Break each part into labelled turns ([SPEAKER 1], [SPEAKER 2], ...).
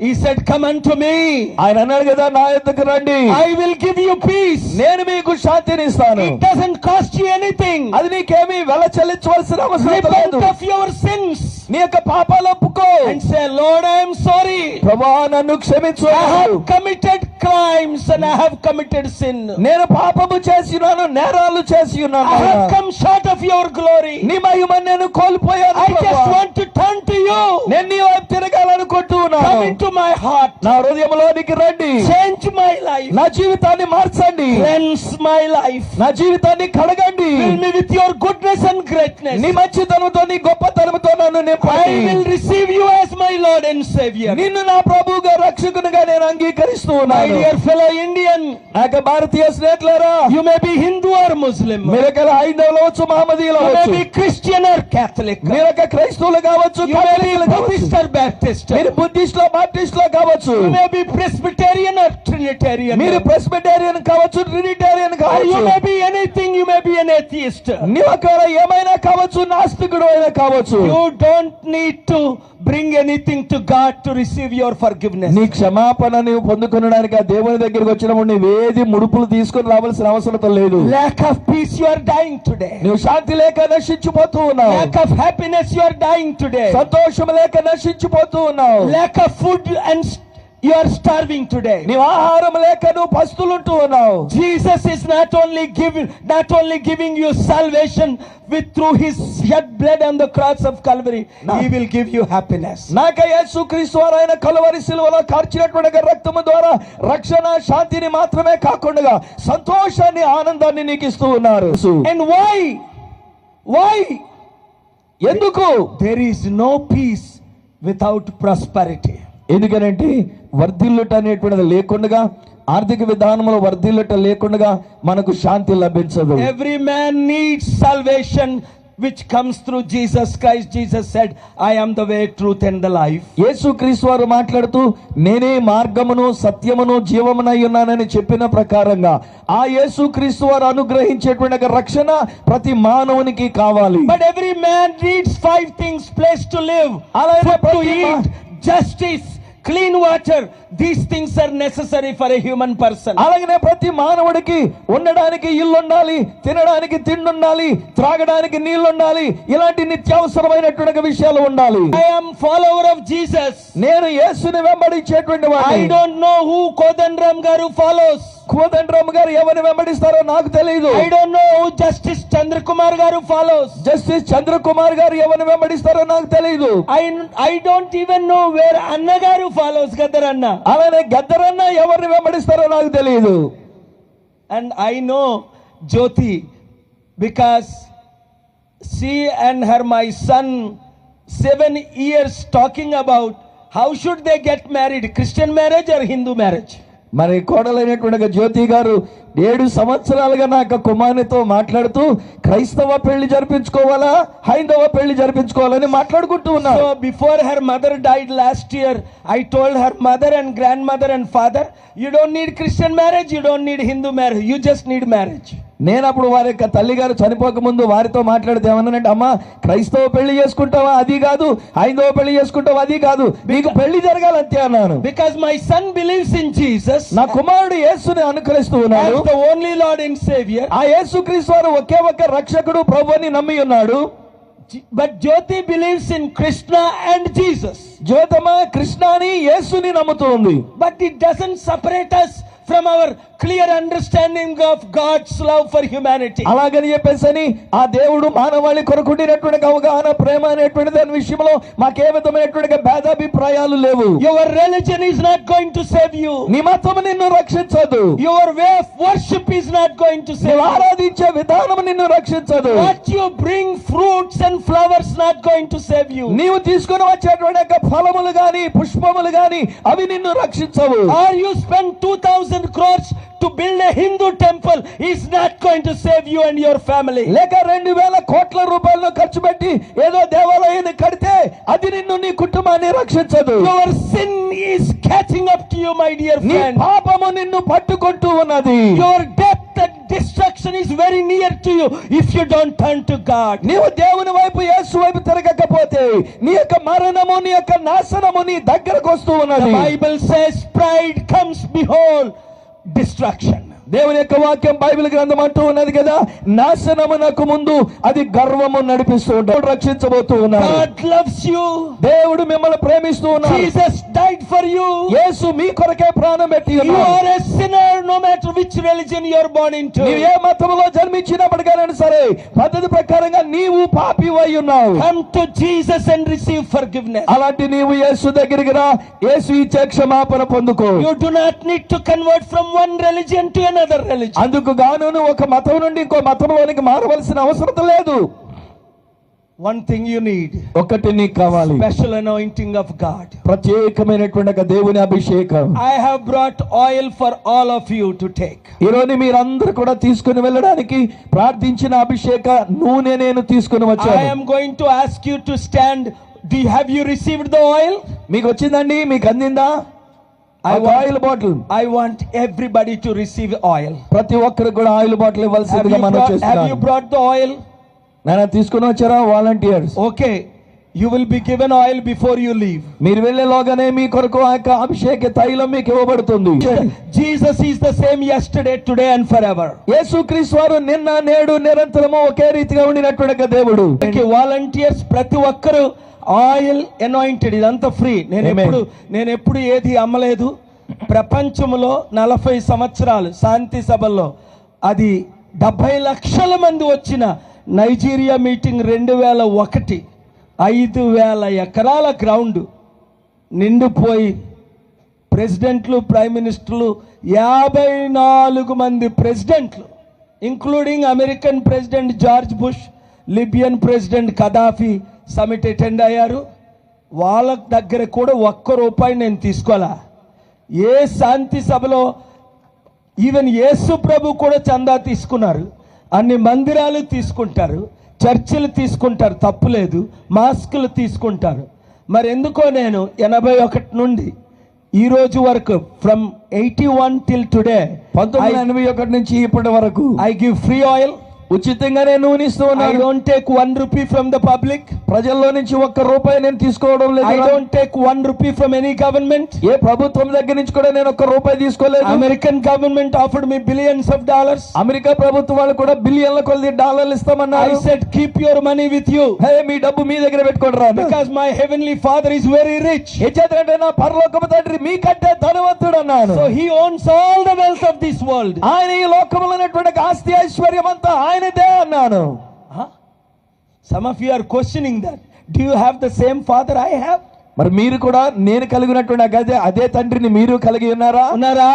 [SPEAKER 1] He said, Come unto me.
[SPEAKER 2] ఆయన అన్నాడు కదా నా యొద్దకు రండి
[SPEAKER 1] I will give you peace.
[SPEAKER 2] నేను మీకు శాంతిని ఇస్తాను
[SPEAKER 1] It doesn't cost you anything.
[SPEAKER 2] అది నీకేమీ వెల చెల్లించవలసిన అవసరం లేదు
[SPEAKER 1] Repent of your sins
[SPEAKER 2] నీ యొక్క పాపాలు ఒప్పుకో.
[SPEAKER 1] అండ్ సే లార్డ్ సారీ
[SPEAKER 2] ప్రభువా నన్ను క్షమించు.
[SPEAKER 1] I have committed crimes and I have committed sin
[SPEAKER 2] నేను పాపము చేసి ఉన్నాను నేరాలు చేసి ఉన్నాను I
[SPEAKER 1] come short of your glory
[SPEAKER 2] నీ మహిమ నేను కోల్పోయాను
[SPEAKER 1] I
[SPEAKER 2] just
[SPEAKER 1] want to turn to you
[SPEAKER 2] నేను
[SPEAKER 1] మై హార్ట్
[SPEAKER 2] నా హృదయములోనికి రండి. చేంజ్ మై మార్చండి.
[SPEAKER 1] ఫ్రెండ్స్ మై లైఫ్
[SPEAKER 2] నా జీవితాన్ని కడగండి.
[SPEAKER 1] With your goodness and greatness
[SPEAKER 2] నీ మంచితనంతో గొప్పతనంతో నన్ను నిన్ను నా ప్రభుగా రక్షకునిగా నేను అంగీకరిస్తూ ఇండియన్ భారతీయ స్నేహితులరా
[SPEAKER 1] you may be Hindu or Muslim మీరు
[SPEAKER 2] ఒక హైందవులు అవచ్చు మహమ్మదీయులు అవచ్చు
[SPEAKER 1] క్రిస్టియన్ ఆర్ క్యాథలిక్
[SPEAKER 2] మీరు క్రైస్తవులు కావచ్చు
[SPEAKER 1] బ్యాప్టిస్ట్
[SPEAKER 2] మీరు లో కావచ్చు. కావచ్చు
[SPEAKER 1] ఎనీథింగ్ యు
[SPEAKER 2] మే బి ఏమైనా కావచ్చు నాస్తికుడు అయినా కావచ్చు.
[SPEAKER 1] You don't don't need to bring anything to God to receive your forgiveness.
[SPEAKER 2] నీ క్షమాపణ నీవు పొందుకునడానికి ఆ దేవుని దగ్గరికి వచ్చినప్పుడు నీవేది ముడుపులు తీసుకొని రావాల్సిన అవసరం లేదు
[SPEAKER 1] Lack of peace, you are dying today.
[SPEAKER 2] నువ్వు శాంతి లేక నశించిపోతూ ఉన్నావు
[SPEAKER 1] Lack of happiness, you are dying today.
[SPEAKER 2] సంతోషం లేక నశించిపోతూ ఉన్నావు
[SPEAKER 1] Lack of food and you are starving today.
[SPEAKER 2] నీవు ఆహారం లేక నువ్వు పస్తులుంటూ ఉన్నావు
[SPEAKER 1] Jesus is not only giving not only giving you salvation with through his shed blood on the cross of Calvary,
[SPEAKER 2] No.
[SPEAKER 1] he will give you happiness.
[SPEAKER 2] నాక యేసు క్రీస్తు వారు ఆయన కలువరి శిలువలో కార్చినటువంటి రక్తము ద్వారా రక్షణ శాంతిని మాత్రమే కాకుండా సంతోషాన్ని ఆనందాన్ని నీకు ఇస్తూ ఉన్నారు
[SPEAKER 1] And why? Why?
[SPEAKER 2] ఎందుకు
[SPEAKER 1] There is no peace without prosperity.
[SPEAKER 2] ఎందుకనంటే వర్ధిల్లుట అనేటువంటిది లేకుండా ఆర్థిక విధానంలో వర్ధిల్లుట లేకుండా మనకు శాంతి లభించదు
[SPEAKER 1] Every man needs salvation which comes through Jesus Christ. Jesus said, I am the way, truth, and the life.
[SPEAKER 2] యేసు క్రీస్తు వారు మాట్లాడుతూ నేనే మార్గమును సత్యమును జీవమునై ఉన్నానని చెప్పిన ప్రకారంగా ఆ యేసు క్రీస్తు వారు అనుగ్రహించేటువంటి రక్షణ ప్రతి మానవునికి కావాలి
[SPEAKER 1] But every man needs five things place to live,
[SPEAKER 2] అలాగే
[SPEAKER 1] food clean water these things are necessary for a human person
[SPEAKER 2] అలాగనే ప్రతి మానవుడికి ఉండడానికి ఇల్లు ఉండాలి తినడానికి తిండి ఉండాలి త్రాగడానికి నీళ్ళు ఉండాలి ఇలాంటి నిత్యావసరమైనటువంటి విషయాలు ఉండాలి.
[SPEAKER 1] I am follower of Jesus
[SPEAKER 2] నేను యేసుని వెంబడించేటువంటి I
[SPEAKER 1] don't know who Kodandaram గారు ఫాలోస్
[SPEAKER 2] కోదండ్రామ్ గారు ఎవరిని వెంబడిస్తారో నాకు తెలియదు
[SPEAKER 1] I don't know justice Chandrakumar గారు ఫాలోస్
[SPEAKER 2] జస్టిస్ చంద్రకుమార్ గారు ఎవరిని వెంబడిస్తారో నాకు తెలియదు
[SPEAKER 1] I I don't even know where Anna గారు ఫాలోస్ గద్దర్ అన్న
[SPEAKER 2] అలానే గద్దర్ అన్న ఎవరిని వెంబడిస్తారో నాకు తెలియదు
[SPEAKER 1] and I know Jyoti because she and her my son seven years talking about how should they get married Christian marriage or Hindu marriage
[SPEAKER 2] మరి కోడలైనటువంటి జ్యోతి గారు ఏడు సంవత్సరాలుగా నా యొక్క కుమారునితో మాట్లాడుతూ క్రైస్తవ పెళ్ళి జరిపించుకోవాలా? హైందవ పెళ్ళి జరిపించుకోవాలని మాట్లాడుకుంటూ ఉన్నారు.
[SPEAKER 1] Before her mother died last year I told her mother and grandmother and father you don't need Christian marriage you don't need Hindu marriage you just need marriage
[SPEAKER 2] నేను అప్పుడు వారి యొక్క తల్లి గారు చనిపోక ముందు వారితో మాట్లాడితే ఏమన్నానంటే అమ్మా క్రైస్తవ పెళ్ళి చేసుకుంటావా? అది కాదు. హైందవ పెళ్ళి చేసుకుంటావా? అది కాదు. నీకు పెళ్ళి జరగాలంతే అన్నాను.
[SPEAKER 1] Because my son believes in Jesus
[SPEAKER 2] నా కుమారుడు యేసుని అనుకరిస్తూ ఉన్నాడు.
[SPEAKER 1] the only Lord and Savior.
[SPEAKER 2] ఆ యేసు క్రీస్తు వారు ఒకే ఒక్క రక్షకుడు ప్రభు అని నమ్మి ఉన్నాడు.
[SPEAKER 1] But Jyoti believes in Krishna and Jesus.
[SPEAKER 2] జ్యోతమ కృష్ణాని యేసుని నమ్ముతూ ఉంది.
[SPEAKER 1] But it doesn't separate us from clear understanding of God's love for humanity
[SPEAKER 2] అలాగని చెప్పేసని ఆ దేవుడు మానవాళి కొరకు అవగాహన ప్రేమ అనేటువంటి దాని విషయంలో మాకు ఏ విధమైనటువంటి భేదాభిప్రాయాలు లేవు.
[SPEAKER 1] Your religion is not going to save
[SPEAKER 2] you నిమత్వం నిన్ను రక్షించదు.
[SPEAKER 1] Your way of worship is not going
[SPEAKER 2] to
[SPEAKER 1] save
[SPEAKER 2] ఆరాధించే విధానం నిన్ను రక్షించదు.
[SPEAKER 1] What you bring fruits and flowers not going to save you
[SPEAKER 2] నీవు తీసుకుని వచ్చేటువంటి ఫలములు గాని పుష్పములు గాని అవి నిన్ను రక్షించవు.
[SPEAKER 1] Are you spend two thousand crores to build a Hindu temple is not going to save you and your family.
[SPEAKER 2] లేక రెండు వేల కోట్ల రూపాయలను ఖర్చు పెట్టి ఏదో దేవాలయాన్ని కడితే అది నిన్ను నీ కుటుంబాన్ని రక్షించదు
[SPEAKER 1] Your sin is catching up to you, my dear
[SPEAKER 2] నీ
[SPEAKER 1] friend.
[SPEAKER 2] పాపము నిన్ను పట్టుకుంటూ ఉన్నది
[SPEAKER 1] Your debt and destruction is very near to you if you don't turn to God.
[SPEAKER 2] నీవు దేవుని వైపు యేసు వైపు తిరగకపోతే నీ యొక్క మరణము నీ యొక్క నాశనము నీ దగ్గరకు వస్తూ ఉన్నది
[SPEAKER 1] Bible says pride comes behold destruction.
[SPEAKER 2] దేవుని యొక్క వాక్యం బైబిల్ గ్రంథం అంటూ ఉన్నది కదా నాశనమునకు ముందు అది గర్వము నడిపిస్తూ ఉంటాడు రక్షించబోతూ ఉన్నాడు
[SPEAKER 1] God loves you.
[SPEAKER 2] దేవుడు మిమ్మల్ని ప్రేమిస్తూ ఉన్నాడు
[SPEAKER 1] Jesus died for you.
[SPEAKER 2] యేసు మీ కొరకే ప్రాణం పెట్టి
[SPEAKER 1] You
[SPEAKER 2] ఉన్నాడు
[SPEAKER 1] are a sinner no matter which religion you are born into.
[SPEAKER 2] నీవు ఏ మతంలో జన్మించినప్పటికైనా సరే పద్ధతి ప్రకారంగా నీవు పాపి అయి ఉన్నావు
[SPEAKER 1] Come to Jesus and receive forgiveness.
[SPEAKER 2] అలాంటి నీవు యేసు దగ్గరికి రా యేసు ఇచ్చే క్షమాపణ పొందుకో
[SPEAKER 1] You do not need to convert from one religion to another
[SPEAKER 2] అందుకు గాను ఒక మతం నుండి ఇంకో మతంలోనికి మారవలసిన అవసరం లేదు.
[SPEAKER 1] వన్ థింగ్ యూ నీడ్
[SPEAKER 2] ఒకటి నీకు కావాలి.
[SPEAKER 1] స్పెషల్ అనాయింటింగ్ ఆఫ్ గాడ్
[SPEAKER 2] ప్రత్యేకమైనటువంటి దేవుని అభిషేకం.
[SPEAKER 1] I have brought oil for all of you to take
[SPEAKER 2] ఈ రోజు మీరందరూ కూడా తీసుకుని వెళ్ళడానికి ప్రార్థించిన అభిషేక నూనె నేను తీసుకుని వచ్చాను.
[SPEAKER 1] I going to ask you to stand the have you received the oil
[SPEAKER 2] మీకు వచ్చిందండి? మీకు అందిందా?
[SPEAKER 1] I
[SPEAKER 2] oil bottle
[SPEAKER 1] I want everybody to receive oil
[SPEAKER 2] ప్రతి ఒక్కరు కూడా ఆయిల్ బాటిల్ ఇవ్వాల్సిందిగా మనం
[SPEAKER 1] చేస్తున్నాం. Have
[SPEAKER 2] you
[SPEAKER 1] brought the oil
[SPEAKER 2] నేను తీసుకొని వచ్చారా? Volunteers
[SPEAKER 1] okay you will be given oil before you leave
[SPEAKER 2] మీరు వెళ్ళే వెళ్ళేలోగానే మీ కొరకు ఆ అభిషేక తైలం మీకు ఇవ్వబడుతుంది.
[SPEAKER 1] Jesus is the same yesterday today and
[SPEAKER 2] forever యేసుక్రీస్ వారు నిన్న నేడు నిరంతరము ఒకే రీతిగా ఉండినటువంటి దేవుడు.
[SPEAKER 1] వాలంటీర్స్ ప్రతి ఒక్కరు ఆయిల్ అనాయింటెడ్ ఇదంతా ఫ్రీ. నేను. ఎప్పుడు నేను ఎప్పుడు ఏది అమ్మలేదు. ప్రపంచంలో నలభై సంవత్సరాలు శాంతి సభల్లో అది డెబ్బై లక్షల మంది వచ్చిన నైజీరియా మీటింగ్ రెండు వేల ఒకటి. ఐదు వేల ఎకరాల గ్రౌండ్. నిండిపోయి ప్రెసిడెంట్లు ప్రైమ్ మినిస్టర్లు యాభై నాలుగు మంది ప్రెసిడెంట్లు including American president George Bush Libyan president Gaddafi summit attend అయ్యారు. వాళ్ళ దగ్గర కూడా ఒక్క రూపాయి నేను తీసుకోవాలా ఏ శాంతి సభలో ఈవెన్ యేసు ప్రభు కూడా చందా తీసుకున్నారు. అన్ని మందిరాలు తీసుకుంటారు. చర్చిలు తీసుకుంటారు. తప్పులేదు మాస్కులు తీసుకుంటారు. మరి ఎందుకో నేను ఎనభై ఒకటి నుండి ఈ రోజు వరకు from eighty one till today
[SPEAKER 2] పంతొమ్మిది ఎనభై ఒకటి నుంచి ఇప్పటి వరకు
[SPEAKER 1] ఐ గివ్ ఫ్రీ ఆయిల్
[SPEAKER 2] ఉచితంగానే నూనె ఇస్తూ
[SPEAKER 1] I don't take one rupee from the public
[SPEAKER 2] ప్రజల్లో నుంచి ఒక్క రూపాయి నేను తీసుకోవడం
[SPEAKER 1] ఐ
[SPEAKER 2] లేదు
[SPEAKER 1] don't take one rupee from any government
[SPEAKER 2] ఏ ప్రభుత్వం దగ్గర నుంచి కూడా నేను ఒక్క రూపాయి తీసుకోలేదు.
[SPEAKER 1] American government offered me billions of dollars
[SPEAKER 2] America ప్రభుత్వం వాళ్ళు కూడా బిలియన్ల కొద్ది డాలర్లు
[SPEAKER 1] ఐ
[SPEAKER 2] ఇస్తామన్నారు.
[SPEAKER 1] Said keep your money with you
[SPEAKER 2] hey మీ డబ్బు మీ దగ్గర పెట్టుకోండి
[SPEAKER 1] because my heavenly father is very rich
[SPEAKER 2] ఎందుకంటే నా పరలోకపు తండ్రి మీకంటే ధనవంతుడు అన్నాను.
[SPEAKER 1] So he owns all the wealth of this world
[SPEAKER 2] ఆయన ఈ లోకంలో ఉన్నటువంటి ఆస్తి ఐశ్వర్యం అంతా ఆయనదే అన్నాను.
[SPEAKER 1] Some of you are questioning that do you have the same father I have
[SPEAKER 2] మరి మీరు కూడా నేను కలిగినటువంటి అదే అదే తండ్రిని మీరు కలిగి ఉన్నారా?
[SPEAKER 1] ఉన్నారా?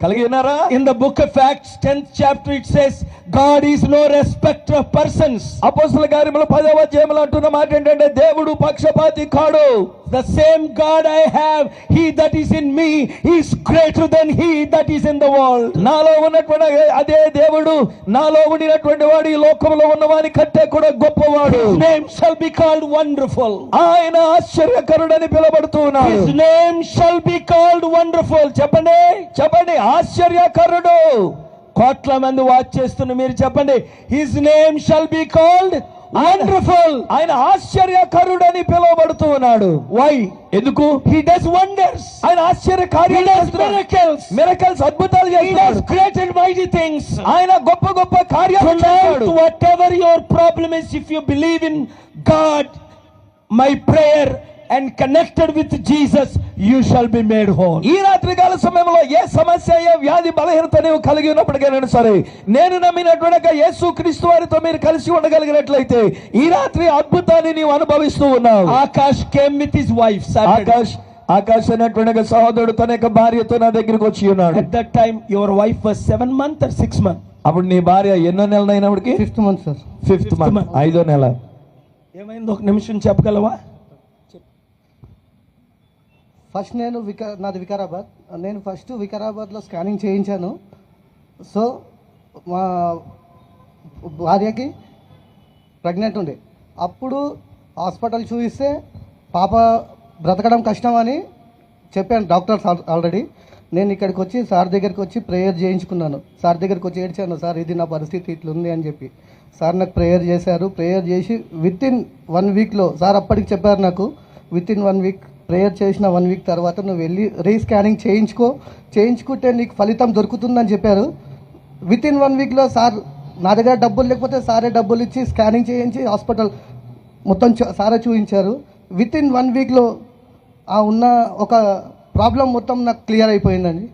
[SPEAKER 2] కలిగి ఉన్నారా?
[SPEAKER 1] In the book of facts 10th chapter it says God is no respect of persons
[SPEAKER 2] అపోస్తుల కార్యములు పదవ అధ్యాయంలో అంటున్న మాట ఏంటంటే దేవుడు పక్షపాతి కాడు.
[SPEAKER 1] The same God I have he that is in me is greater than he that is in the world
[SPEAKER 2] నాలో ఉన్నటువంటి అదే దేవుడు నాలో ఉండినటువంటి వాడు ఈ లోకంలో ఉన్నవాని కంటే కూడా గొప్పవాడు.
[SPEAKER 1] Name shall be called wonderful
[SPEAKER 2] ఆయన ఆశ్చర్యకరుడని పిలువబడుతూ ఉన్నాడు
[SPEAKER 1] his name shall be called wonderful చెప్పండి
[SPEAKER 2] చెప్పండి ఆశ్చర్యకరుడు.
[SPEAKER 1] కోట్ల మంది వాచ్ చేస్తున్న మీరు చెప్పండి. His name shall be called wonderful
[SPEAKER 2] ఆయన ఆశ్చర్యకరుడని పిలువబడుతూ ఉన్నాడు
[SPEAKER 1] వై
[SPEAKER 2] ఎందుకు?
[SPEAKER 1] హీ డస్ వండర్స్
[SPEAKER 2] ఆయన ఆశ్చర్య కార్యాలు.
[SPEAKER 1] మిరకల్స్
[SPEAKER 2] మిరకల్స్ అద్భుతాలు చేస్తున్నాడు.
[SPEAKER 1] గ్రేట్ అండ్ మైటీ థింగ్స్
[SPEAKER 2] ఆయన గొప్ప గొప్ప కార్యాలు చేస్తాడు
[SPEAKER 1] Tonight, whatever your problem is, if you believe in God, my prayer, and connected with Jesus, you shall be made whole.
[SPEAKER 2] ఈ రాత్రి కాల సమయంలో ఏ సమస్య ఏ వ్యాధి బలహీనత నీవు కలిగి ఉన్నప్పటికైనా సరే నేను నమ్మినటువంటి యేసు క్రీస్తు వారితో మీరు కలిసి ఉండగలిగినట్లయితే ఈ రాత్రి అద్భుతాన్ని నీవు అనుభవిస్తూ ఉన్నావు
[SPEAKER 1] came with his wife Saturday.
[SPEAKER 2] Akash Akash అనేటువంటి సహోదరుడు తన యొక్క భార్యతో నా దగ్గరికి వచ్చి ఉన్నాడు
[SPEAKER 1] At that time, your wife was seven month or six month.
[SPEAKER 2] అప్పుడు నీ భార్య ఎన్నో నెలలు అయినప్పటికి
[SPEAKER 3] fifth month sir
[SPEAKER 2] fifth month. ఐదో నెల
[SPEAKER 1] ఏమైంది ఒక నిమిషం చెప్పగలవా
[SPEAKER 3] ఫస్ట్ నేను వికా నాది వికారాబాద్. నేను ఫస్ట్ వికారాబాద్లో స్కానింగ్ చేయించాను. సో మా భార్యకి ప్రెగ్నెంట్ ఉండే. అప్పుడు హాస్పిటల్ చూపిస్తే పాప బ్రతకడం కష్టం అని చెప్పాను డాక్టర్స్ ఆల్రెడీ. నేను ఇక్కడికి వచ్చి సార్ దగ్గరికి వచ్చి ప్రేయర్ చేయించుకున్నాను. సార్ దగ్గరికి వచ్చి ఏడ్చాను సార్ ఇది నా పరిస్థితి ఇట్లుంది అని చెప్పి. సార్ నాకు ప్రేయర్ చేశారు. ప్రేయర్ చేసి విత్ ఇన్ వన్ వీక్లో సార్ అప్పటికి చెప్పారు నాకు within one week prayer చేసిన వన్ వీక్ తర్వాత నువ్వు వెళ్ళి రీస్కానింగ్ చేయించుకో. చేయించుకుంటే నీకు ఫలితం దొరుకుతుందని చెప్పారు. విత్ ఇన్ వన్ వీక్లో సార్ నా దగ్గర డబ్బులు లేకపోతే సారే డబ్బులు ఇచ్చి స్కానింగ్ చేయించి హాస్పిటల్ మొత్తం సారే చూపించారు విత్ ఇన్ వన్ వీక్లో ఆ ఉన్న ఒక ప్రాబ్లం మొత్తం నాకు క్లియర్ అయిపోయిందండి.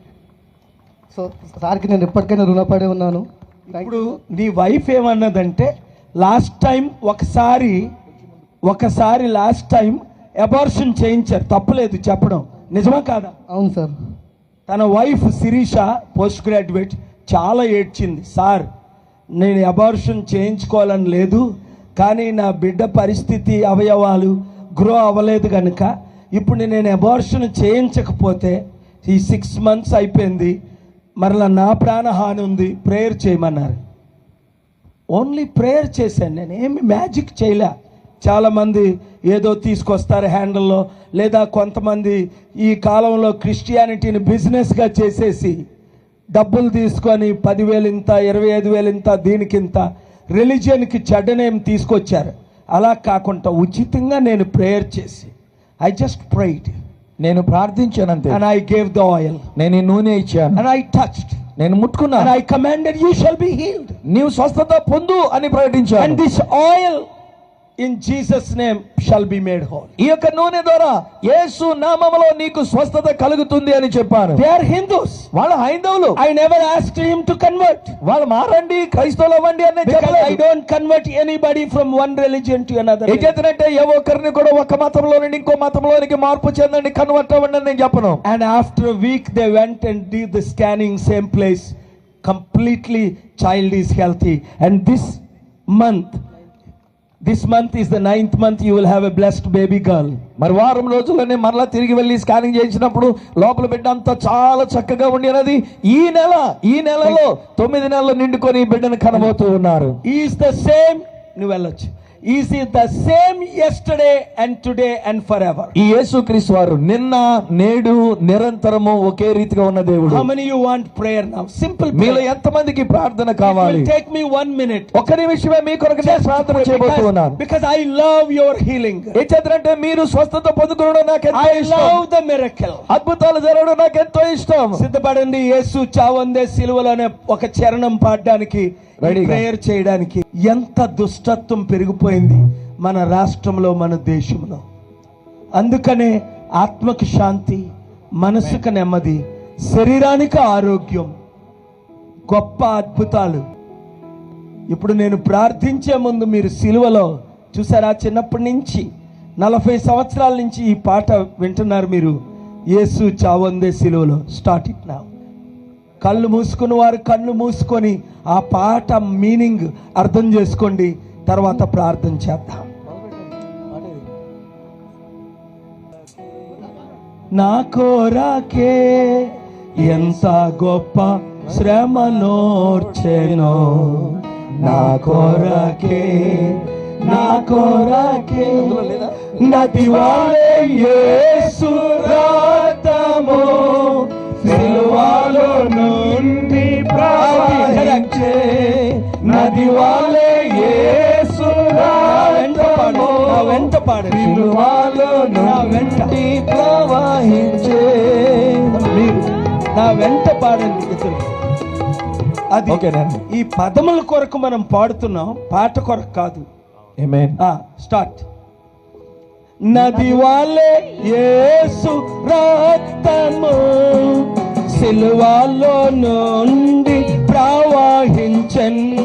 [SPEAKER 3] సో సార్కి నేను ఎప్పటికైనా రుణపడి ఉన్నాను.
[SPEAKER 1] ఇప్పుడు నీ వైఫ్ ఏమన్నదంటే లాస్ట్ టైం ఒకసారి ఒకసారి లాస్ట్ టైం అబార్షన్ చేయించారు తప్పలేదు చెప్పడం. నిజమా కాదా?
[SPEAKER 3] అవును సార్.
[SPEAKER 1] తన వైఫ్ శిరీష పోస్ట్ గ్రాడ్యుయేట్ చాలా ఏడ్చింది. సార్ నేను అబార్షన్ చేయించుకోవాలని లేదు కానీ నా బిడ్డ పరిస్థితి అవయవాలు గ్రో అవ్వలేదు కనుక ఇప్పుడు నేను అబార్షన్ చేయించకపోతే ఈ సిక్స్ మంత్స్ అయిపోయింది. మరలా నా ప్రాణహాని ఉంది. ప్రేయర్ చేయమన్నారు. ఓన్లీ ప్రేయర్ చేశాను. నేను ఏమి మ్యాజిక్ చేయలే చాలామంది ఏదో తీసుకొస్తారు హ్యాండిల్లో లేదా కొంతమంది ఈ కాలంలో క్రిస్టియానిటీని బిజినెస్గా చేసేసి డబ్బులు తీసుకొని పదివేలు ఇంత ఇరవై ఐదు వేలు ఇంత దీనికింత రిలీజియన్కి చెడ్డనేం తీసుకొచ్చారు. అలా కాకుండా ఉచితంగా నేను ప్రేయర్ చేసి ఐ జస్ట్ ప్రైడ్
[SPEAKER 2] నేను ప్రార్థించానంతే
[SPEAKER 1] and I gave the oil
[SPEAKER 2] నేను నూనె ఇచ్చాను.
[SPEAKER 1] అండ్ ఐ టచ్డ్
[SPEAKER 2] నేను
[SPEAKER 1] and
[SPEAKER 2] ముట్టుకున్నాను
[SPEAKER 1] I commanded you shall be healed
[SPEAKER 2] నీవు స్వస్థత పొందు అని ప్రకటించాను.
[SPEAKER 1] This oil in Jesus name shall be made whole
[SPEAKER 2] ఈ యొక్క నూనె ద్వారా యేసు నామములో నీకు స్వస్థత కలుగుతుంది అని చెప్పారు.
[SPEAKER 1] దే ఆర్ హిందూస్
[SPEAKER 2] వాళ్ళ హైందవులు.
[SPEAKER 1] I never ask him to convert
[SPEAKER 2] వాళ్ళు మారండి క్రైస్తవులు అవ్వండి అని చెప్పలేదు.
[SPEAKER 1] I don't convert anybody from one religion to
[SPEAKER 2] another
[SPEAKER 1] ఏ
[SPEAKER 2] చేతనంటే ఎవరిని కూడా ఒక మతంలో నుండి ఇంకో మతంలోనికి మార్పు చెందండి కన్వర్ట్ అవ్వండి అని నేను చెప్పను.
[SPEAKER 1] And after week they went and D the scanning same place completely child is healthy and this month this month is the ninth month you will have a blessed baby girl
[SPEAKER 2] మరి వారం రోజుల్లోనే మరలా తిరిగి వెళ్ళి scanning చేయించినప్పుడు లోపల బిడ్డ అంతా చాలా చక్కగా ఉండినది ఈ నెల ఈ నెలలో తొమ్మిది నెలలు నిండుకొని ఈ బిడ్డను కనబోతూ ఉన్నారు.
[SPEAKER 1] ఈస్ ద సేమ్ నువ్వు వెళ్ళొచ్చు. Is the same yesterday and today and forever
[SPEAKER 2] ఈ యేసు క్రీస్తు వారు నిన్న నేడు నిరంతరము ఒకే రీతిగా ఉన్న దేవుడు.
[SPEAKER 1] How many you want prayer now simple
[SPEAKER 2] మీరు
[SPEAKER 1] ఎంత
[SPEAKER 2] మందికి ప్రార్థన కావాలి?
[SPEAKER 1] టేక్ మీ 1 మినిట్
[SPEAKER 2] ఒక నిమిషమే మీ కొరకు నేను ప్రార్థన చేయబోతున్నాను.
[SPEAKER 1] Because I love your healing
[SPEAKER 2] ఏ చెదరంటే మీరు స్వస్థత పొందుకోవడం నాకు ఎంతో ఇష్టం.
[SPEAKER 1] ఐ లవ్ ద మిరకల్
[SPEAKER 2] అద్భుతాలు జరగడం నాకు ఎంతో ఇష్టం.
[SPEAKER 1] సిద్ధపడండి యేసు చావందే సిలువలోనే ఒక చరణం పాడడానికి ప్రేయర్ చేయడానికి ఎంత దుష్టత్వం పెరిగిపోయింది మన రాష్ట్రంలో మన దేశంలో. అందుకనే ఆత్మకి శాంతి మనసుకు నెమ్మది శరీరానికి ఆరోగ్యం గొప్ప అద్భుతాలు. ఇప్పుడు నేను ప్రార్థించే ముందు మీరు సిలువలో చూసారా? చిన్నప్పటి నుంచి నలభై సంవత్సరాల నుంచి ఈ పాట వింటున్నారు మీరు. యేసు చావందే సిలువలో. స్టార్ట్ ఇట్ నా కళ్ళు మూసుకుని వారు కళ్ళు మూసుకొని ఆ పాట మీనింగ్ అర్థం చేసుకోండి. తర్వాత ప్రార్థన చేద్దాం. నా కోరాకే ఎంత గొప్ప శ్రమ నోర్చెనో. నా కోరాకే నా కోరాకే నది వాలే యేసు సిలువలో నుండి ప్రవహించే నది వాలే యేసు వెంట పాడు.
[SPEAKER 2] సిలువలో
[SPEAKER 1] నా వెంట.
[SPEAKER 2] ప్రవహించే.
[SPEAKER 1] మీరు నా వెంట పాడండి ఇద్దరు. అది ఈ పదముల కొరకు మనం పాడుతున్నాం. పాట కొరకు కాదు. స్టార్ట్. నది వాళ్ళే యేసు రక్తము. సిలువాలో నుండి ప్రవాహించన్.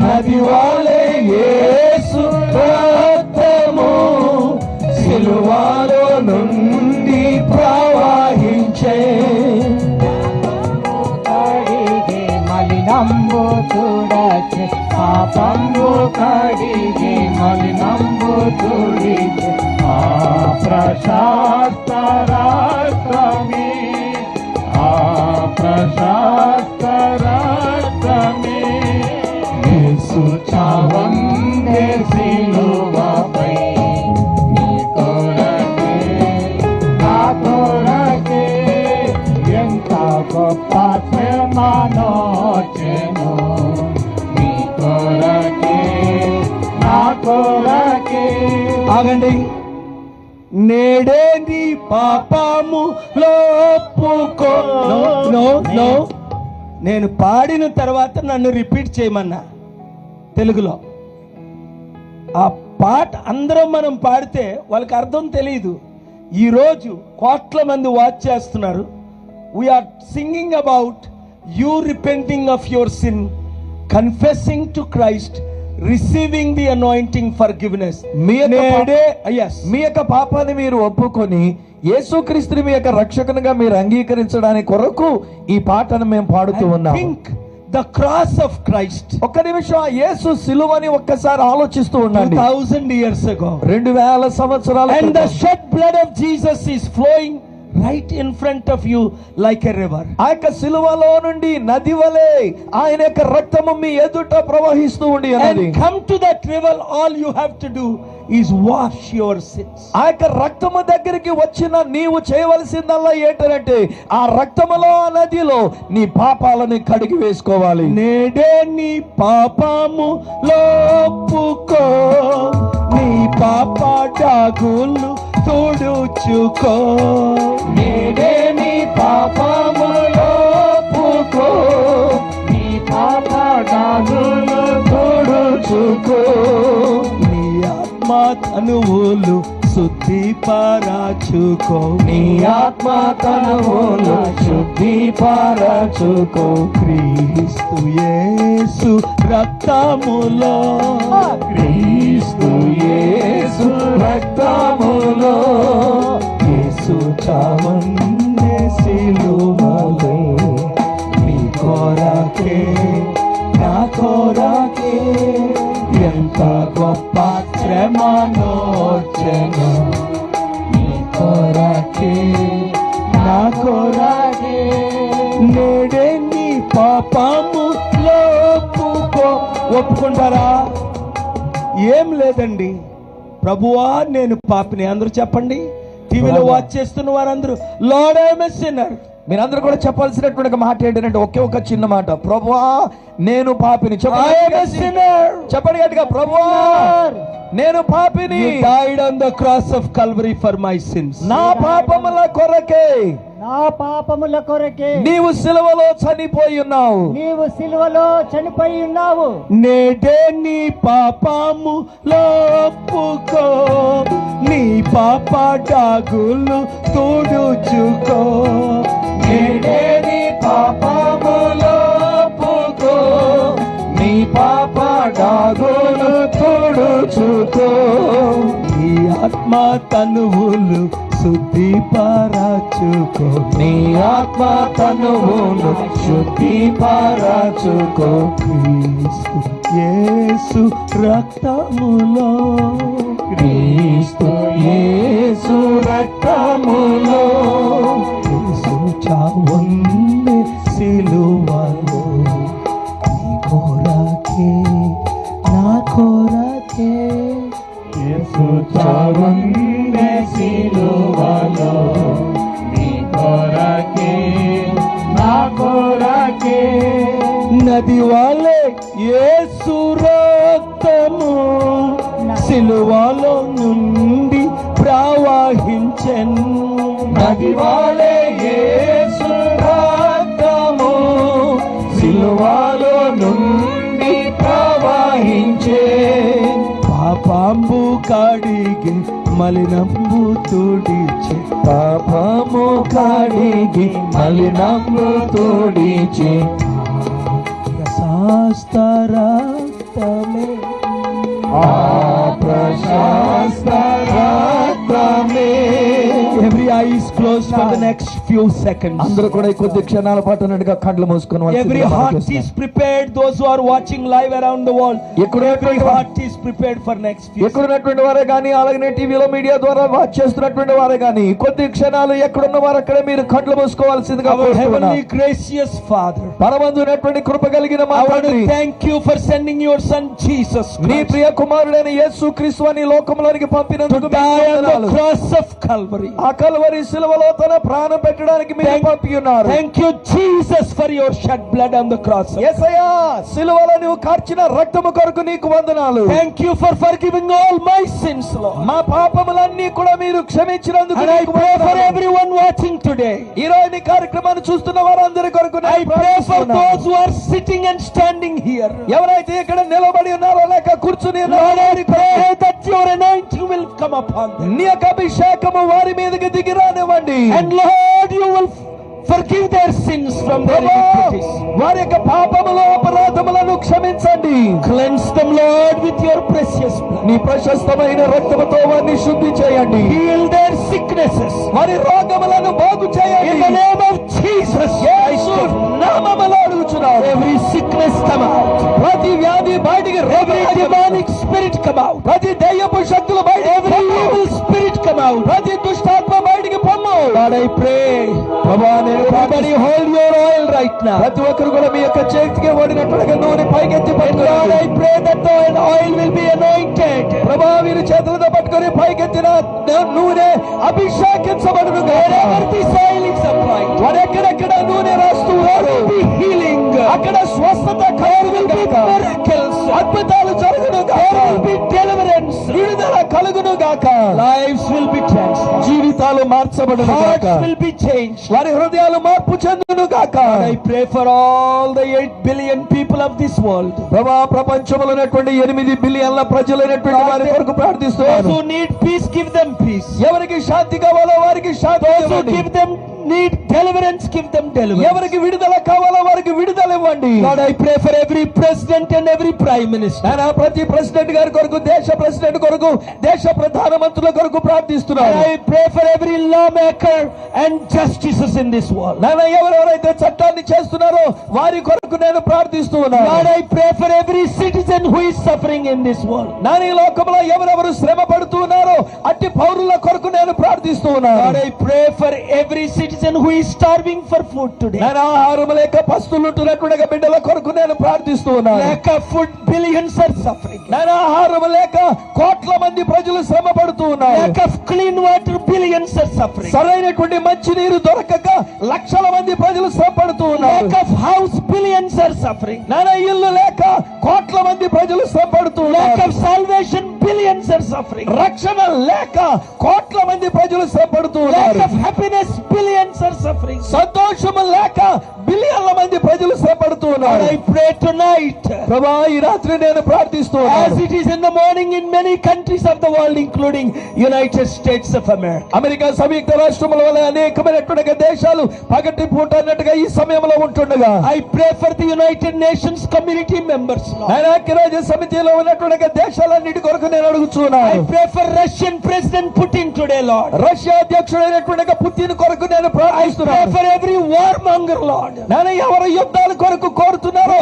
[SPEAKER 1] నది వాళ్ళే యేసు రక్తము. సిలువాలో నుండి ప్రవాహించే
[SPEAKER 4] మలినంబు చూడచ్చు పాపంబు కడిగి మలినంబు చూడిచే. ఆ ఆ ప్రశాస్త యేసు చావందే సిలువపై నీ కొరకే నా కొరకే. ఎంత గొప్ప నీ కొరకే నా కొరకే.
[SPEAKER 1] ఆగండి. నేడే నీ పాపము లోపుకో నో నో నో. నేను పాడిన తర్వాత నన్ను రిపీట్ చేయమన్నా? తెలుగులో. ఆ పాట అందరం మనం పాడితే వాళ్ళకి అర్థం తెలియదు ఈరోజు కోట్ల మంది వాచ్ చేస్తున్నారు. We are singing about you repenting of your sin confessing to Christ receiving the anointing forgiveness
[SPEAKER 2] మీ
[SPEAKER 1] ఎస్
[SPEAKER 2] మీ యొక్క పాపాన్ని మీరు ఒప్పుకొని యేసుక్రీస్తుని మీ యొక్క రక్షకునిగా మీరు అంగీకరించడానికి కొరకు ఈ పాటను మేము పాడుతూ ఉన్నాం
[SPEAKER 1] ద క్రాస్ ఆఫ్ క్రైస్ట్
[SPEAKER 2] ఒక్క నిమిషం ఆ యేసు సిలువని ఒక్కసారి ఆలోచిస్తూ ఉండండి.
[SPEAKER 1] థౌసండ్ ఇయర్స్ అగో
[SPEAKER 2] రెండు వేల సంవత్సరాల
[SPEAKER 1] and the
[SPEAKER 2] క్రితం.
[SPEAKER 1] shed blood of jesus is right in front of you like a river
[SPEAKER 2] ఆ యొక్క సిలువలో నుండి నది వలె ఆయన యొక్క రక్తము మీ ఎదుట ప్రవహిస్తూ ఉండి
[SPEAKER 1] come to that river all you have to do is wash your sins.
[SPEAKER 2] ఆ యొక్క రక్తము దగ్గరికి వచ్చిన నీవు చేయవలసిందల్లా ఏంటంటే ఆ రక్తములో ఆ నదిలో నీ పాపాలని కడిగి వేసుకోవాలి.
[SPEAKER 1] నేడే నీ పాపము లోపుకో నీ పాప డాగులు తుడుచుకో.
[SPEAKER 4] నేడే నీ పాపములో పూకో నీ పాప డాగులు
[SPEAKER 2] తుడుచుకో.
[SPEAKER 1] తనువులు శుద్ధి పరాచుకో.
[SPEAKER 2] నీ ఆత్మ తనవులు శుద్ధి పరచుకో.
[SPEAKER 1] క్రీస్తు యేసు రక్తములో.
[SPEAKER 2] క్రీస్తు యేసు రక్తములో. యేసు చావన్నే సిలువలో
[SPEAKER 1] నీ కొరకే నా కొరకే ఎంత గొప్ప శ్రమనోర్చెను నీ కొరకే నా కొరకే నేడే నీ ఒప్పుకుంటారా ఏం లేదండి. ప్రభువా నేను పాపిని అందరూ చెప్పండి. టీవీలో వాచ్ చేస్తున్న వారందరూ లార్డ్ ఐ సిన్నర్.
[SPEAKER 2] మీరందరూ కూడా చెప్పాల్సినటువంటి ఒక మాట ఏంటంటే ఒకే ఒక చిన్న మాట. ప్రభువా నేను పాపిని. చెప్పండి గట్టిగా. ప్రభువా నేను పాపిని.
[SPEAKER 1] You died on the cross of Calvary for my sins.
[SPEAKER 2] నా పాపముల కొరకే.
[SPEAKER 5] నా పాపముల కొరకే.
[SPEAKER 2] నీవు సిలువలో చనిపోయి ఉన్నావు.
[SPEAKER 5] నీవు సిలువలో చనిపోయి ఉన్నావు.
[SPEAKER 1] నేడే నీ పాపము లోపుకో నీ పాప డాగులు తుడుచుకో.
[SPEAKER 2] డాగులు తుడుచుకో
[SPEAKER 1] నీ ఆత్మ తనువులు శుద్ధి పారాచుకో.
[SPEAKER 2] నీ ఆత్మ తనువులు శుద్ధి పారాచుకో.
[SPEAKER 1] క్రీస్తు యేసు రక్తములో
[SPEAKER 2] క్రీస్తు యేసు రక్తములో.
[SPEAKER 1] యేసు
[SPEAKER 2] ఆ ప్రశాస్త రక్తమే
[SPEAKER 1] every eyes close for the next few seconds
[SPEAKER 2] అందరూ కూడా కొద్ది క్షణాల పాటు ఉన్నట్టుగా కళ్ళు మూసుకొని
[SPEAKER 1] Every heart is prepared. Those who are watching live around the world,
[SPEAKER 2] ఎక్కడ
[SPEAKER 1] every heart is prepared for next few.
[SPEAKER 2] ఎక్కడ ఉన్నటువంటి వారే కానీ అలాగే టీవీలో మీడియా ద్వారా వాచ్ చేస్తున్నటువంటి వారే కానీ కొద్ది క్షణాలు ఎక్కడున్న వారు అక్కడే మీరు కళ్ళు మూసుకోవాల్సిందిగా
[SPEAKER 1] heavenly gracious Father,
[SPEAKER 2] పరమందునటువంటి కృప కలిగిన మా తండ్రి
[SPEAKER 1] thank you for sending your Son Jesus
[SPEAKER 2] నీ ప్రియ కుమారుడైన యేసు క్రీస్తు అని లోకంలోనికి
[SPEAKER 1] to
[SPEAKER 2] పంపినందుకు
[SPEAKER 1] the cross of Calvary.
[SPEAKER 2] ఆ కలువరి సిలువలో తన ప్రాణం పెట్టడానికి మీరు పంపి ఉన్నారు
[SPEAKER 1] thank you Jesus for your shed blood on the cross
[SPEAKER 2] యెసయా సిలువలో నీవు కార్చిన రక్తము కొరకు నీకు వందనాలు.
[SPEAKER 1] Thank you for forgiving all my సిన్స్లో
[SPEAKER 2] మా పాపములన్నీ కూడా మీరు క్షమించినందుకు నీకు వందనాలు.
[SPEAKER 1] ఫర్ ఎవరీవన్
[SPEAKER 2] వాచింగ్ టుడే ఈ రోజు చూస్తున్న వారందరి కొరకు
[SPEAKER 1] I pray are sitting and standing here
[SPEAKER 2] ఎవరైతే ఇక్కడ నిలబడి ఉన్నారో లేక కూర్చుని ఉన్నారో
[SPEAKER 1] విల్ కమ్ అపాన్ దెం
[SPEAKER 2] నీ వారి మీద మీదకి దిగి రానివ్వండి
[SPEAKER 1] Lord, you will forgive their sins from their
[SPEAKER 2] ప్రభా,
[SPEAKER 1] iniquities.
[SPEAKER 2] వారి యొక్క పాపములు అపరాధములను క్షమించండి
[SPEAKER 1] Cleanse them, Lord, with your precious blood.
[SPEAKER 2] నీ ప్రశస్తమైన రక్తముతో వారిని శుద్ధి చేయండి
[SPEAKER 1] Heal their sicknesses.
[SPEAKER 2] వారి రోగములను బాగు
[SPEAKER 1] In
[SPEAKER 2] చేయండి
[SPEAKER 1] the name of Jesus
[SPEAKER 2] Yesu
[SPEAKER 1] Christ,
[SPEAKER 2] నామములో అడుగుచున్నాను
[SPEAKER 1] every sickness come out.
[SPEAKER 2] ప్రతి వ్యాధి బయటికి
[SPEAKER 1] Every demonic spirit come out.
[SPEAKER 2] ప్రతి దయ్యపు శక్తులు బయటికి
[SPEAKER 1] Every
[SPEAKER 2] పొమ్ము.
[SPEAKER 1] evil spirit come out.
[SPEAKER 2] ప్రతి దుష్టాత్మ బయటికి పొమ్ము
[SPEAKER 1] Lord, I pray. Everybody hold your oil right now.
[SPEAKER 2] ప్రతి ఒక్కరు కూడా మీ యొక్క చేతికి ఓడినట్లుగా నూనె పైకెత్తి పట్టుకోవాలి
[SPEAKER 1] I pray that the oil will be anointed.
[SPEAKER 2] ప్రభా వీరి చేతులతో పట్టుకొని పైకెత్తిన నూనె అభిషేకించబడును వారు ఎక్కడెక్కడ నూనె రాస్తూ
[SPEAKER 1] healing.
[SPEAKER 2] అక్కడ స్వస్థత. అద్భుతాలు జరుగును
[SPEAKER 1] deliverance.
[SPEAKER 2] విడుదల కలుగును గాక
[SPEAKER 1] will be transformed.
[SPEAKER 2] జీవితాలు వారి హృదయాలు మార్పు చెందును గాక.
[SPEAKER 1] I pray for all the eight billion people of this world
[SPEAKER 2] ప్రభా ప్రపంచంలో ఉన్నటువంటి ఎనిమిది బిలియన్ల ప్రజలైనటువంటి అయినటువంటి వారి కొరకు
[SPEAKER 1] ప్రార్థిస్తూ need peace give them peace
[SPEAKER 2] ఎవరికి శాంతి కావాలో వారికి శాంతి
[SPEAKER 1] give them need deliverance, give them deliverance.
[SPEAKER 2] ఎవరికి విడుదల కావాలో వారికి విడుదల ఇవ్వండి
[SPEAKER 1] Lord, I pray for every president and every prime minister.
[SPEAKER 2] నాయనా ప్రతి ప్రెసిడెంట్ గారి కొరకు దేశ ప్రెసిడెంట్ కొరకు దేశ ప్రధాన మంత్రుల కొరకు
[SPEAKER 1] And
[SPEAKER 2] ప్రార్థిస్తున్నాను
[SPEAKER 1] I pray for every lawmaker and justices in this world.
[SPEAKER 2] నాయన ఎవరెవరైతే చట్టాన్ని చేస్తున్నారో వారి కొరకు నేను ప్రార్థిస్తూ ఉన్నాను
[SPEAKER 1] I pray for every citizen who is suffering in this world.
[SPEAKER 2] Nani ఈ లోకంలో ఎవరెవరు శ్రమ పడుతూ ఉన్నారో అట్టి పౌరుల కొరకు నేను ప్రార్థిస్తూ ఉన్నాను
[SPEAKER 1] I pray for every citizen who is starving for food today.
[SPEAKER 2] నేను ఆహారం లేక పస్తులుంటున్నటువంటి బిడ్డల కొరకు నేను ప్రార్థిస్తూ ఉన్నాను
[SPEAKER 1] Lack of food, billions are suffering.
[SPEAKER 2] నేను ఆహారం లేక కోట్ల మంది ప్రజలు శ్రమ పడుతూ ఉన్నారు
[SPEAKER 1] Lack of clean water, billions are suffering.
[SPEAKER 2] సరైనటువంటి మంచి నీరు దొరకక లక్షల మంది ప్రజలు శ్రమ పడుతూ ఉన్నారు
[SPEAKER 1] Lack of house, billions are suffering.
[SPEAKER 2] నాన్న ఇల్లు లేక కోట్ల మంది ప్రజలు శ్రమ పడుతూ
[SPEAKER 1] Lack
[SPEAKER 2] ఉన్నారు
[SPEAKER 1] of salvation, billions are suffering.
[SPEAKER 2] రక్షణ లేక కోట్ల మంది ప్రజలు శ్రమ పడుతూ
[SPEAKER 1] Lack
[SPEAKER 2] ఉన్నారు
[SPEAKER 1] of happiness, billions
[SPEAKER 2] మిలియన్స్ లేక బిలియన్ల ప్రజలు
[SPEAKER 1] శ్రమపడుతూ ఐ
[SPEAKER 2] ప్రే నైట్ రాత్రి నేను
[SPEAKER 1] ప్రార్థిస్తున్నాను it is in the morning in many countries of the world including United States
[SPEAKER 2] America సంయుక్త రాష్ట్రముల వల్ల దేశాలు పగటి పూట ఈ సమయంలో ఉంటుండగా
[SPEAKER 1] I pray the United Nations community
[SPEAKER 2] members ఐక్యరాజ్య సమితిలో ఉన్నటువంటి దేశాలన్నిటి కొరకు నేను అడుగుతున్నాను
[SPEAKER 1] I Russian president Putin today Lord
[SPEAKER 2] Russia అధ్యక్షుడైనటువంటి Putin కొరకు
[SPEAKER 1] మీరు
[SPEAKER 2] ప్రార్థిస్తున్నారు ఎవరు యుద్ధాల కొరకు కోరుతున్నారో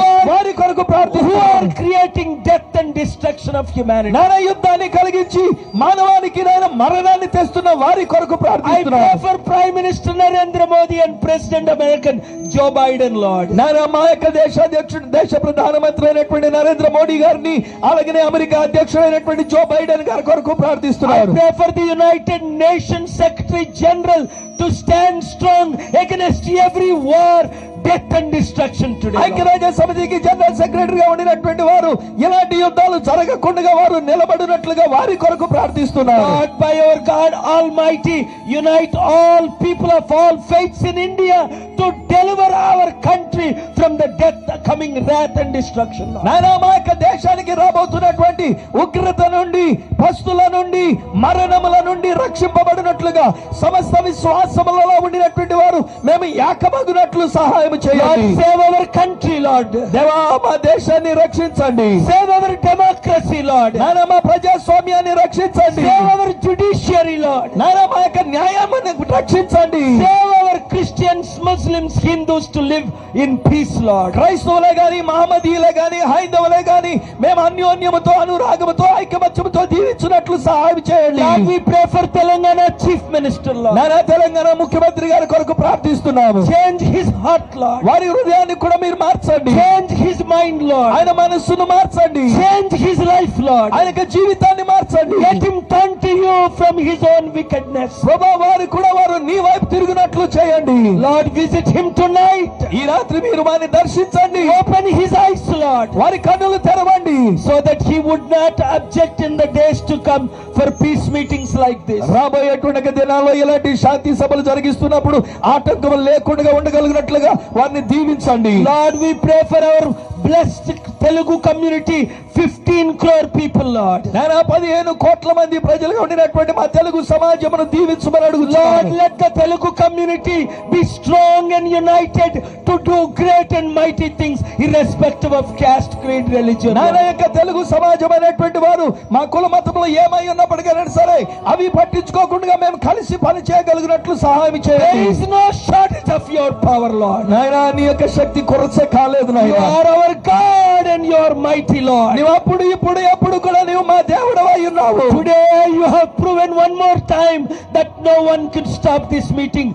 [SPEAKER 1] creating death and destruction of humanity
[SPEAKER 2] నానా యుద్ధాన్ని కలిగించి మానవానికి నేను మరణాన్ని తెస్తున్న వారి కొరకు
[SPEAKER 1] ప్రార్థిస్తున్నారు. Prime minister Narendra Modi and president American Joe Biden lord
[SPEAKER 2] నానా మా యొక్క దేశాధ్యక్షుడు దేశ ప్రధానమంత్రి అయినటువంటి నరేంద్ర మోడీ గారిని అలాగే అమెరికా అధ్యక్షుడు అయినటువంటి జో బైడెన్ గారి కొరకు
[SPEAKER 1] ప్రార్థిస్తున్నారు. Prefer the United Nation secretary general to stand strong against every war, death and destruction today. Lord.
[SPEAKER 2] ఐక్యరాజ్య సమితికి జనరల్ సెక్రటరీగా ఉండినటువంటి వారు ఇలాంటి యుద్ధాలు జరగకుండా వారు నిలబడినట్లుగా వారి కొరకు ప్రార్థిస్తున్నారు
[SPEAKER 1] God, by our God Almighty, unite all people of all faiths in India to deliver our country from the death, coming wrath and destruction. Lord.
[SPEAKER 2] నాయనా మా యొక్క దేశానికి రాబోతున్నటువంటి ఉగ్రత నుండి పస్తుల నుండి మరణముల నుండి రక్షింపబడినట్లుగా సమస్త విశ్వాసములలో ఉండినటువంటి వారు మేము ఏకమగునట్లు సహాయం
[SPEAKER 1] Lord,
[SPEAKER 2] చేయాలి
[SPEAKER 1] save our country, Lord.
[SPEAKER 2] దేవా మా దేశాన్ని రక్షించండి
[SPEAKER 1] Save our democracy, Lord.
[SPEAKER 2] నాయనా మా ప్రజాస్వామ్యాన్ని రక్షించండి
[SPEAKER 1] Save our judiciary, Lord.
[SPEAKER 2] నాయనా మా యొక్క న్యాయాన్ని రక్షించండి
[SPEAKER 1] Save Christian Christians, Muslims, Hindus to live in peace, Lord.
[SPEAKER 2] క్రైస్తవులే గాని మహమ్మదీయులే గాని హైందవులే గాని మేము అన్యోన్యముతో అనురాగముతో ఐకమత్యముతో జీవించినట్లు సహాయం చేయండి
[SPEAKER 1] we pray for Telangana Chief Minister, Lord.
[SPEAKER 2] నానా తెలంగాణ ముఖ్యమంత్రి గారి కొరకు ప్రార్థిస్తున్నాము
[SPEAKER 1] Change his heart, Lord.
[SPEAKER 2] వారి హృదయాన్ని కూడా మీరు మార్చండి
[SPEAKER 1] Change his mind, Lord.
[SPEAKER 2] ఆయన మనస్సును మార్చండి
[SPEAKER 1] Change his life, Lord.
[SPEAKER 2] ఆయన జీవితాన్ని మార్చండి
[SPEAKER 1] Let him turn to you from his own wickedness.
[SPEAKER 2] ప్రభా వారు కూడా వారు నీ వైపు తిరిగినట్లు చేయండి
[SPEAKER 1] చేయండి. లార్డ్ విజిట్ హిమ్ టునైట్
[SPEAKER 2] ఈ రాత్రి మీరు వారిని దర్శించండి.
[SPEAKER 1] ఓపెన్ హిస్ ఐస్ లార్డ్
[SPEAKER 2] వారి కన్నులు తెరవండి.
[SPEAKER 1] So that he would not object in the days to come for peace meetings like this
[SPEAKER 2] రాబోయేటువంటి దినాల్లో ఇలాంటి శాంతి సభలు జరిగిస్తున్నప్పుడు ఆటంకం లేకుండా ఉండగలిగినట్లుగా వారిని దీవించండి.
[SPEAKER 1] Lord we pray for our blessed Telugu community fifteen crore people lord
[SPEAKER 2] నేను పదిహేను కోట్ల మంది ప్రజలు ఉండినటువంటి మా తెలుగు సమాజం దీవించమని అడుగుతున్నాను
[SPEAKER 1] Telugu community be strong and united to do great and mighty things, irrespective of caste, creed, religion.
[SPEAKER 2] నాయన యొక్క తెలుగు సమాజం అనేటువంటి వారు మా కుల మతంలో ఏమై ఉన్నప్పటికైనా సరే అవి పట్టించుకోకుండా మేము కలిసి పని చేయగలిగినట్లు సహాయం
[SPEAKER 1] There
[SPEAKER 2] చేయండి
[SPEAKER 1] is no shortage of your power, Lord.
[SPEAKER 2] నాయన నీ యొక్క శక్తి కొరసే కాలేదు
[SPEAKER 1] You
[SPEAKER 2] నాయన
[SPEAKER 1] are our God and you are mighty, Lord.
[SPEAKER 2] నీవు అప్పుడు ఇప్పుడు ఎప్పుడు కూడా నీవు మా దేవుడు ఉన్నావు
[SPEAKER 1] Today you have proven one more time that no one could stop this meeting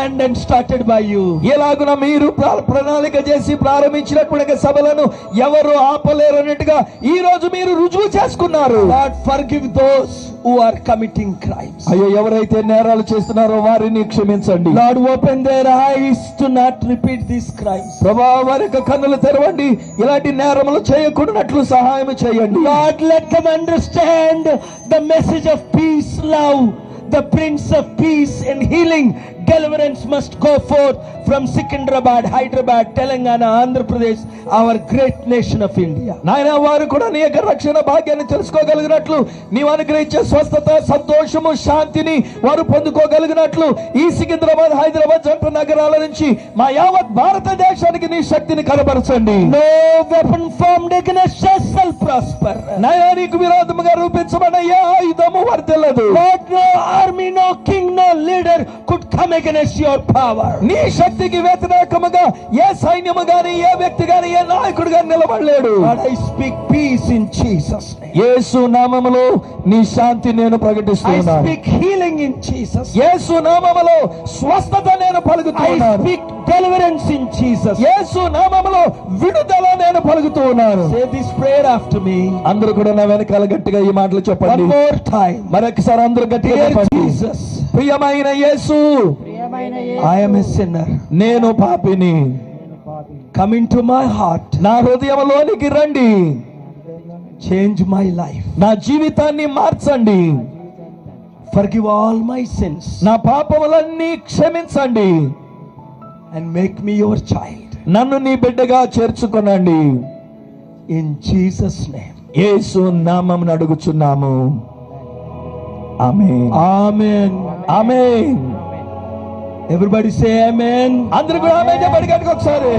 [SPEAKER 1] planned and started by you.
[SPEAKER 2] ఎలాగున మీరు ప్ర- ప్రణాళిక చేసి ప్రారంభించినటువంటి సభలను ఎవరు ఆపలేరన్నట్టుగా ఈ రోజు మీరు రుజువు చేసుకున్నారు
[SPEAKER 1] Lord, forgive those who are committing crimes.
[SPEAKER 2] అయ్యో ఎవరైతే నేరాలు చేస్తున్నారో వారిని క్షమించండి
[SPEAKER 1] Lord, open their eyes to not repeat these crimes.
[SPEAKER 2] ప్రభా వారి యొక్క కన్నులు తెరవండి ఇలాంటి నేరములు చేయకూడనట్లు సహాయం చేయండి
[SPEAKER 1] Lord, let them understand the message of peace, love, the Prince of Peace and healing. Deliverance must go forth from Secunderabad, Hyderabad, Telangana, Andhra Pradesh, our great nation of India.
[SPEAKER 2] నాయన వారు కూడా నీ యొక్క రక్షణ భాగ్యాన్ని తెలుసుకోగలిగినట్లు నీవు అనుగ్రహించే స్వస్థత సంతోషము శాంతిని వారు పొందుకోగలిగినట్లు ఈ సికింద్రాబాద్ హైదరాబాద్ జంట నగరాల నుంచి మా యావత్ భారతదేశానికి నీ శక్తిని కనబరచండి
[SPEAKER 1] No weapon formed against us shall prosper.
[SPEAKER 2] నాయన నీకు విరోధముగా రూపించబడిన ఏ ఆయుధము వర్తిల్లదు
[SPEAKER 1] Lord, no army, no king, no leader could come against your power.
[SPEAKER 2] నీ శక్తికి వ్యతిరేకముగా ఏ సైన్యము గాని ఏ వ్యక్తి గాని ఏ నాయకుడు గాని నిలబడలేడు
[SPEAKER 1] Lord, I speak peace in Jesus' name.
[SPEAKER 2] యేసు నామములో నీ శాంతి నేను
[SPEAKER 1] I
[SPEAKER 2] ప్రకటిస్తున్నాను
[SPEAKER 1] speak healing in Jesus'.
[SPEAKER 2] యేసు నామములో స్వస్థత నేను
[SPEAKER 1] I
[SPEAKER 2] పలుకుతున్నాను
[SPEAKER 1] speak deliverance in Jesus.
[SPEAKER 2] యేసు నామములో విడుదల నేను పలుకుతూ ఉన్నాను
[SPEAKER 1] Say this prayer after me.
[SPEAKER 2] అందరూ కూడా నా వెనకాల గట్టిగా ఈ మాటలు
[SPEAKER 1] One
[SPEAKER 2] చెప్పండి
[SPEAKER 1] more time.
[SPEAKER 2] మరొకసారి అందరూ గట్టిగా చెప్పండి
[SPEAKER 1] Jesus,
[SPEAKER 2] ప్రియమైన యేసు. నేను పాపిని.
[SPEAKER 1] కమింగ్ టు మై హార్ట్
[SPEAKER 2] నా హృదయంలోనికి రండి.
[SPEAKER 1] చేంజ్ మై లైఫ్
[SPEAKER 2] నా జీవితాన్ని మార్చండి.
[SPEAKER 1] Forgive all my sins
[SPEAKER 2] నా పాపములన్నీ క్షమించండి.
[SPEAKER 1] And make me your child
[SPEAKER 2] నన్ను నీ బిడ్డగా చేర్చుకునండి.
[SPEAKER 1] ఇన్ జీసస్ నేమ్
[SPEAKER 2] యేసు నామం అడుగుచున్నాము.
[SPEAKER 1] Amen. Everybody say amen.
[SPEAKER 2] అందరూ కూడా చెప్పండి ఒకసారి